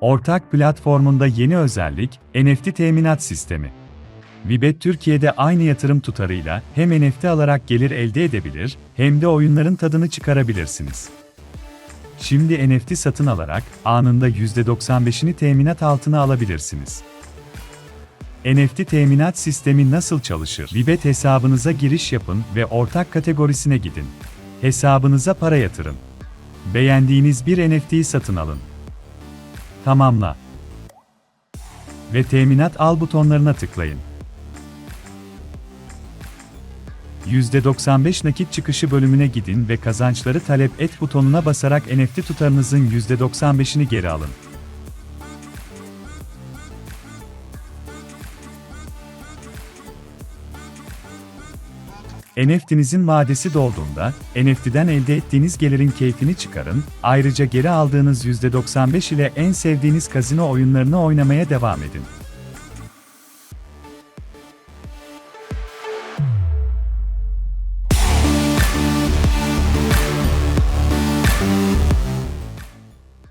Ortak platformunda yeni özellik, NFT teminat sistemi. Vibet Türkiye'de aynı yatırım tutarıyla hem NFT alarak gelir elde edebilir, hem de oyunların tadını çıkarabilirsiniz. Şimdi NFT satın alarak anında %95'ini teminat altına alabilirsiniz. NFT teminat sistemi nasıl çalışır? Vibet hesabınıza giriş yapın ve ortak kategorisine gidin. Hesabınıza para yatırın. Beğendiğiniz bir NFT'yi satın alın. Tamamla. Ve teminat al butonlarına tıklayın. %95 nakit çıkışı bölümüne gidin ve kazançları talep et butonuna basarak NFT tutarınızın %95'ini geri alın. NFT'nizin vadesi dolduğunda, NFT'den elde ettiğiniz gelirin keyfini çıkarın, ayrıca geri aldığınız %95 ile en sevdiğiniz kazino oyunlarını oynamaya devam edin.